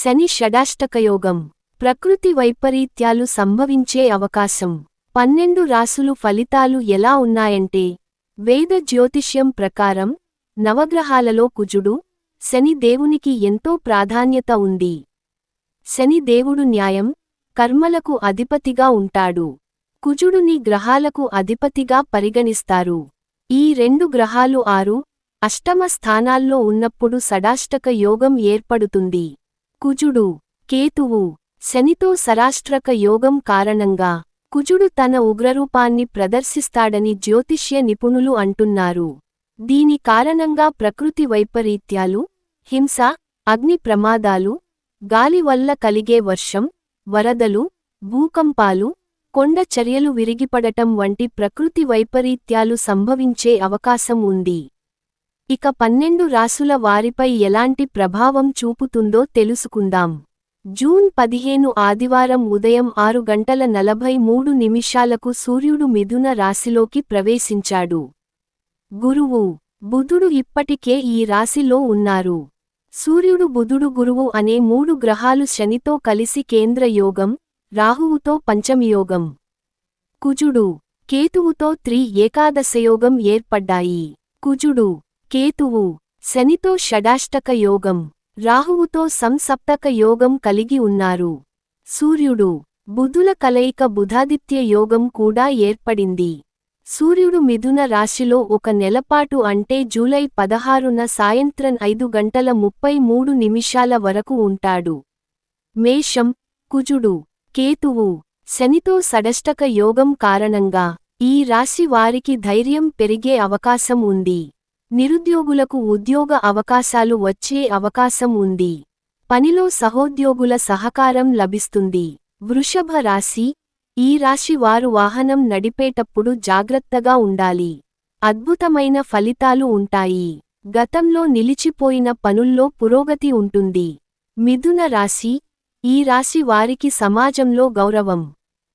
శని షడాష్టకయోగం. ప్రకృతి వైపరీత్యాలు సంభవించే అవకాశం. పన్నెండు రాసులు ఫలితాలు ఎలా ఉన్నాయంటే వేద జ్యోతిష్యం ప్రకారం నవగ్రహాలలో కుజుడు శని దేవునికి ఎంతో ప్రాధాన్యత ఉంది. శని దేవుడు న్యాయం కర్మలకు అధిపతిగా ఉంటాడు. కుజుడుని గ్రహాలకు అధిపతిగా పరిగణిస్తారు. ఈ రెండు గ్రహాలు ఆరు అష్టమ స్థానాల్లో ఉన్నప్పుడు సడాష్టక యోగం ఏర్పడుతుంది. కుజుడు కేతువు శనితో సరాష్ట్రక యోగం కారణంగా కుజుడు తన ఉగ్రరూపాన్ని ప్రదర్శిస్తాడని జ్యోతిష్య నిపుణులు అంటున్నారు. దీని కారణంగా ప్రకృతి వైపరీత్యాలు హింస అగ్ని ప్రమాదాలు గాలి వల్ల కలిగే వర్షం వరదలు భూకంపాలు కొండ చర్యలు విరిగిపడటం వంటి ప్రకృతి వైపరీత్యాలు సంభవించే అవకాశం ఉంది. ఇక పన్నెండు రాసుల వారిపై ఎలాంటి ప్రభావం చూపుతుందో తెలుసుకుందాం. జూన్ పదిహేను ఆదివారం ఉదయం ఆరు గంటల నలభై మూడు నిమిషాలకు సూర్యుడు మిథున రాశిలోకి ప్రవేశించాడు. గురువు బుధుడు ఇప్పటికే ఈ రాశిలో ఉన్నారు. సూర్యుడు బుధుడు గురువు అనే మూడు గ్రహాలు శనితో కలిసి కేంద్ర యోగం రాహువుతో పంచమయోగం కుజుడు కేతువుతో త్రి ఏకాదశయోగం ఏర్పడ్డాయి. కుజుడు కేతువు శనితో షడాష్టక యోగం రాహువుతో సంసప్తక యోగం కలిగి ఉన్నారు. సూర్యుడు బుధుల కలయిక బుధాదిత్య యోగం కూడా ఏర్పడింది. సూర్యుడు మిథున రాశిలో ఒక నెలపాటు అంటే జూలై పదహారున సాయంత్రం ఐదు గంటల ముప్పై మూడు నిమిషాల వరకు ఉంటాడు. మేషం కుజుడు కేతువు శనితో సడష్టక యోగం కారణంగా ఈ రాశి వారికి ధైర్యం పెరిగే అవకాశం ఉంది. నిరుద్యోగులకు ఉద్యోగ అవకాశాలు వచ్చే అవకాశం ఉంది. పనిలో సహోద్యోగుల సహకారం లభిస్తుంది. వృషభ రాశి ఈ రాశి వారు వాహనం నడిపేటప్పుడు జాగ్రత్తగా ఉండాలి. అద్భుతమైన ఫలితాలు ఉంటాయి. గతంలో నిలిచిపోయిన పనుల్లో పురోగతి ఉంటుంది. మిథున రాశి ఈ రాశి వారికి సమాజంలో గౌరవం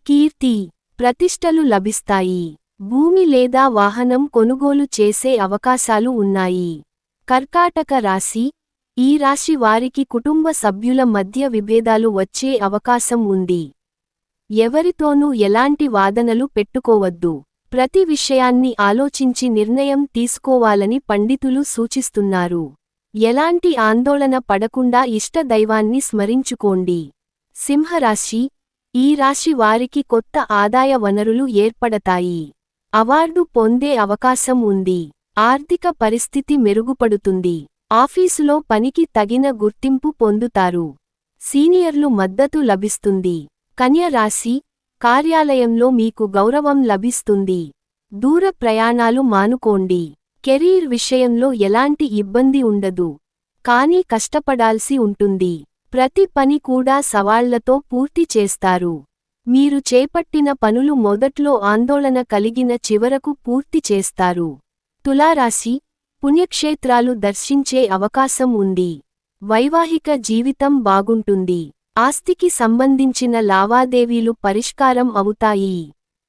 కీర్తి ప్రతిష్టలు లభిస్తాయి. భూమి లేదా వాహనం కొనుగోలు చేసే అవకాశాలు ఉన్నాయి. కర్కాటక రాశి ఈ రాశి వారికి కుటుంబ సభ్యుల మధ్య విభేదాలు వచ్చే అవకాశం ఉంది. ఎవరితోనూ ఎలాంటి వాదనలు పెట్టుకోవద్దు. ప్రతి విషయాన్ని ఆలోచించి నిర్ణయం తీసుకోవాలని పండితులు సూచిస్తున్నారు. ఎలాంటి ఆందోళన పడకుండా ఇష్ట దైవాన్ని స్మరించుకోండి. సింహరాశి ఈ రాశి వారికి కొత్త ఆదాయ వనరులు ఏర్పడతాయి. అవార్డు పొందే అవకాశం ఉంది. ఆర్థిక పరిస్థితి మెరుగుపడుతుంది. ఆఫీసులో పనికి తగిన గుర్తింపు పొందుతారు. సీనియర్లు మద్దతు లభిస్తుంది. కన్య రాశి కార్యాలయంలో మీకు గౌరవం లభిస్తుంది. దూర ప్రయాణాలు మానుకోండి. కెరీర్ విషయంలో ఎలాంటి ఇబ్బంది ఉండదు. కానీ కష్టపడాల్సి ఉంటుంది. ప్రతి పని కూడా సవాళ్ళతో పూర్తి చేస్తారు. మీరు చేపట్టిన పనులు మొదట్లో ఆందోళన కలిగిన చివరకు పూర్తి చేస్తారు. తులారాశి పుణ్యక్షేత్రాలు దర్శించే అవకాశం ఉంది. వైవాహిక జీవితం బాగుంటుంది. ఆస్తికి సంబంధించిన లావాదేవీలు పరిష్కారం అవుతాయి.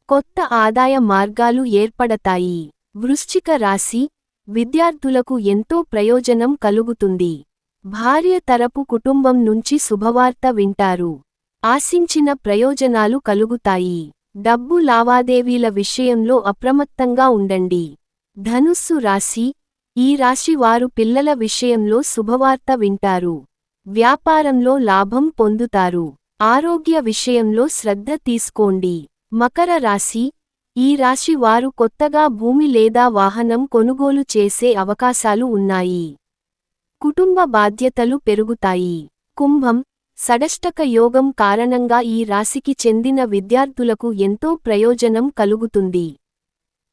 కొత్త ఆదాయ మార్గాలు ఏర్పడతాయి. వృశ్చిక రాశి విద్యార్థులకు ఎంతో ప్రయోజనం కలుగుతుంది. భార్య తరపు కుటుంబం నుంచి శుభవార్త వింటారు. ఆశించిన ప్రయోజనాలు కలుగుతాయి. డబ్బు లావాదేవీల విషయంలో అప్రమత్తంగా ఉండండి. ధనుస్సు రాశి ఈ రాశి వారు పిల్లల విషయంలో శుభవార్త వింటారు. వ్యాపారంలో లాభం పొందుతారు. ఆరోగ్య విషయంలో శ్రద్ధ తీసుకోండి. మకర రాశి ఈ రాశి వారు కొత్తగా భూమి లేదా వాహనం కొనుగోలు చేసే అవకాశాలు ఉన్నాయి. కుటుంబ బాధ్యతలు పెరుగుతాయి. కుంభం సడష్టక యోగం కారణంగా ఈ రాశికి చెందిన విద్యార్థులకు ఎంతో ప్రయోజనం కలుగుతుంది.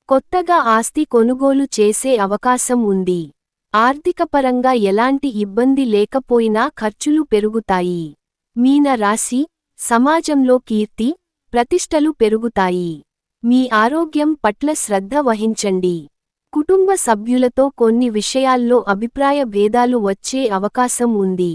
కొత్తగా ఆస్తి కొనుగోలు చేసే అవకాశం ఉంది. ఆర్థికపరంగా ఎలాంటి ఇబ్బంది లేకపోయినా ఖర్చులు పెరుగుతాయి. మీన రాశి సమాజంలో కీర్తి ప్రతిష్టలు పెరుగుతాయి. మీ ఆరోగ్యం పట్ల శ్రద్ధ వహించండి. కుటుంబ సభ్యులతో కొన్ని విషయాల్లో అభిప్రాయ భేదాలు వచ్చే అవకాశం ఉంది.